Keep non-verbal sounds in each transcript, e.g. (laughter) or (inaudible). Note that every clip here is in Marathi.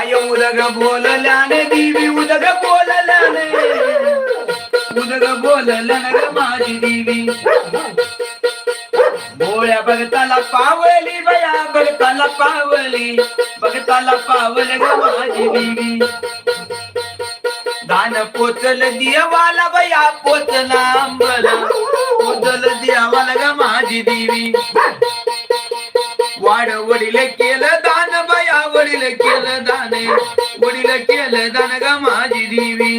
आय उदग बोलल्याने देवी उदग बोलल्याने. उदग बोलल्याने ग माझी देवी. भोळ्या भगताला पावली बया भगताला पावली. भगताला पावल ग माझी देवी. दान पोचल दियवाला बया पोचला अंबल पोचल दियावाला ग माझी देवी. वाड वडील केलं दान बया वडील केलं दान वडील केलं दान ग माझी देवी.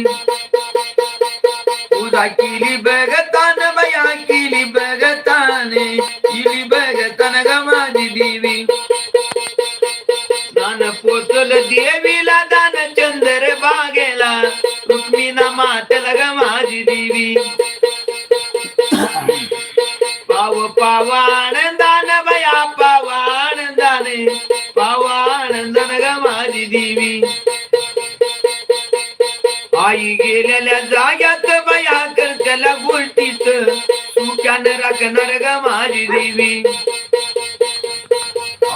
उदा केली बगतान बया केली बगताने केली बगतान ग माझी देवी. दान पोचल देवीला दान चंद्र बागेला रुक्मिणा मातेला ग माझी देवी. पाव पाव गेलेल्या जाग्यात बया करकला गोष्टीत सुक्यानं राखणार ग माझी देवी.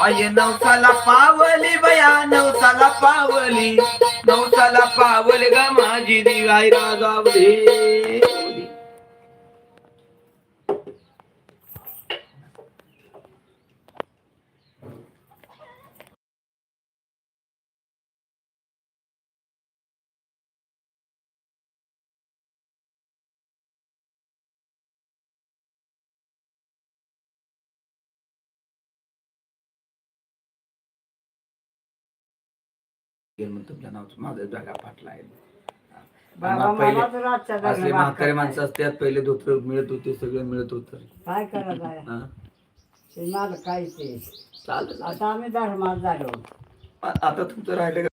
आय नवसाला पावली बया नवसाला पावली. नवसाला पावल ग माझी देवी. आई रागावली तुमच्या नावचं माझं जागा फाटला आहे. बाबा आम्हाला पहिले मला तर आजच्या असले जगाला म्हातारे माणसं असतात पहिले धोतर मिळत होते सगळं मिळत होत. काय करत (laughs) आहे ते मला काय ते चालेल. आता आम्ही धर्मात झालो. आ- आता तुमचं राहिलं का?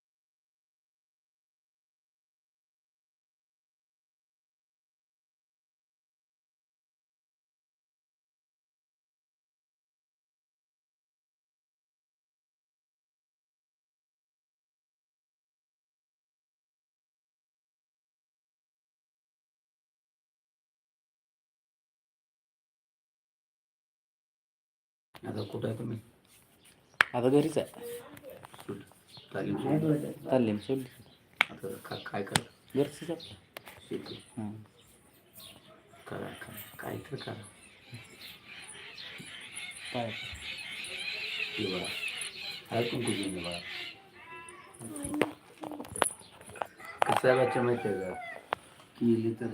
आता कुठं आहे तुम्ही? आता घरीच आहे. तालीम. बोलत. तालीम सोडली. आता का- काय करा? घरचीच आपलं शेती. हां. करा करा. काय तर करा. काय? ती बघा तुझी मी बघा कसं आहे बच्चा माहिती आहे का? केली तर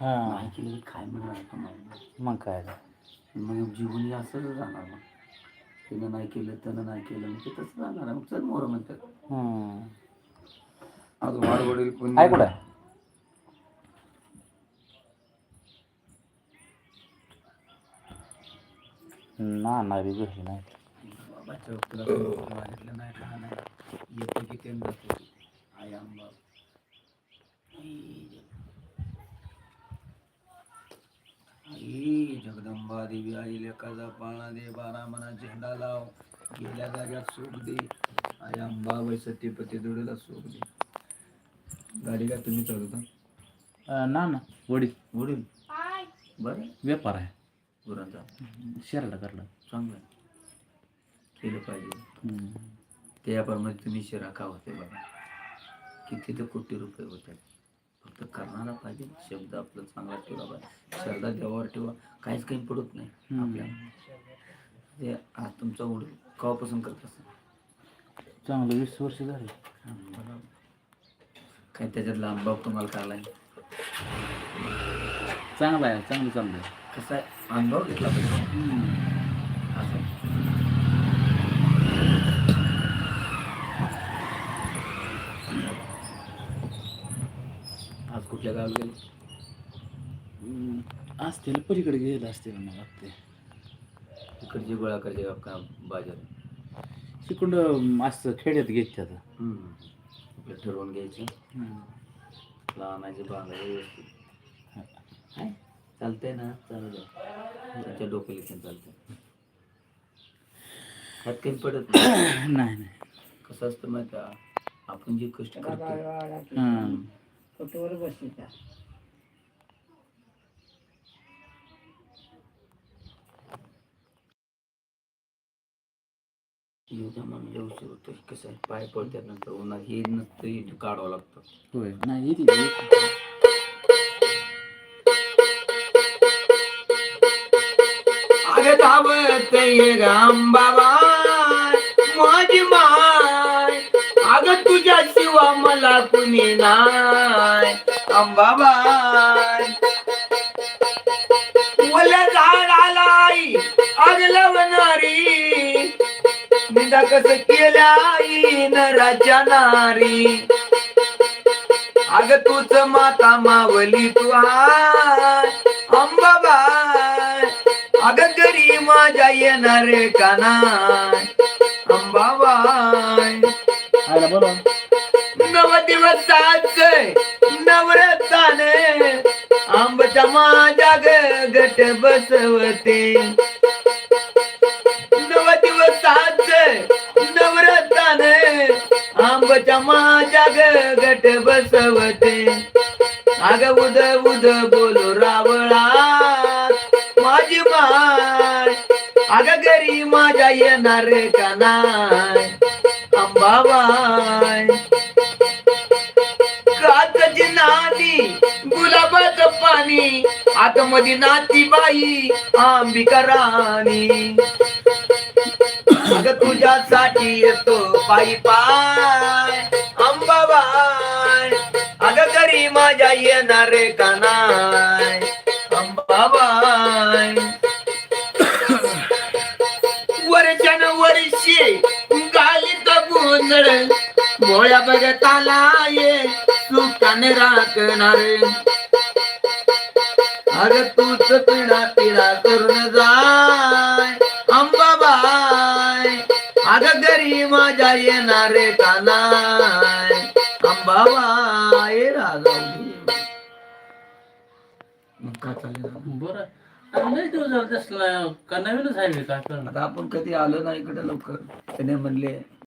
हां. नाही केली तर काय मिळणार तुम्हाला मग काय? मग जीवन असंच जाणार मग तिनं नाही केलं त्यानं नाही केलं ते तसं जाणार. मग चल मोर म्हणतात. आज वाड वडील पण आहे कुठं आहे? ना ना बी घरी नाही बाबाच्या वागितलं नाही का नाही येतो की ते आई आंबा आई जगदंबा देवी आई लेकाचा पाळणा दे बारा मना झेंडा लाव गेल्या जाग्यात सुख दे. आई वै सत्यपती जोडीला सुख दे. गाडी का तुम्ही चालवता? ना ना. वडील. वडील? बरं. व्यापार आहे. गुरांचा शेरडा करला चांगलं आहे. केलं पाहिजे. हम्म. त्याप्रमाणे तुम्ही शिरा का होते बघा. किती तर कोटी रुपये होते फक्त करणारा पाहिजे. शब्द आपला चांगला ठेवला पाहिजे. श्रद्धा देवावर ठेवा. काहीच काही पडत नाही. हम्म. आपल्याला ते आज तुमचा वडील कवापासून करत असं चांगलं वीस वर्ष झाली. काय त्याच्यातला अनुभव तुम्हाला काढलाय चांगलं आहे चांगलं चाललंय. कसा आहे? अनुभव घेतला पाहिजे असं आज कुठल्या गावाला गेले हम्म. असतील पलीकडे गेलं असतील मला वाटते इकडची गोळा करते का बाजार. तिकडं असं खेड्यात घेत आता. आपलं ठरवून घ्यायची. लहानाची बांगडी व्यवस्थित. हाय. चालतंय ना चालू त्याच्या डोक्याला घेऊन चालतंय. हात काही पडत नाही. (coughs) नाही कसं असतं माहिती? आपण जे कष्ट करतो हां. फोटोवर उशीर होतो कसं आहे? पाय पडतात नंतर उन्हात. हे नसतं हे काढावं लागतं. होय. नाही ती. अगं धावत ये राम बाबा तुझ्या मला कुणी नाय अंबाबाई मला झाड आलाई आग लावणारी निंदा कस केल्या नराच्या नारी. अग तूच माता मावली तू हाय अंबाबाय अग घरी माझ्या येणार कानाय अंबाबाय आयला बोलवा. दिवसाच नवरताने आंबच्या माझ्या गट बसवते. नव दिवसाच नवरताने आंबच्या माझ्या ग गट बसवते. अग उद उद बोलू रावळा माझी माय अग घरी माझ्या येणार का नाय अंबाबाय गुलाबाचं पाणी. आतमध्ये नाती बाई अंबिका राणी तुझ्यासाठी येतो पायी पाय अंबाबाय अग घरी माझ्या येणार का नाय अंबाबाय वर्षान वर्षे गालीत गोंधळ भोळ्या बघत आला ये सुखाने राखणार अरे तूच पिढा पिढा करून जाय अंबाबाय अग घरी माझ्या येणार कानाय अंबाबाय राजा का चालेल बरं. लय दिवस झाले दिसला का? नवीनच आहे करणार? आता आपण कधी आलो ना इकडे लवकर. त्याने म्हणले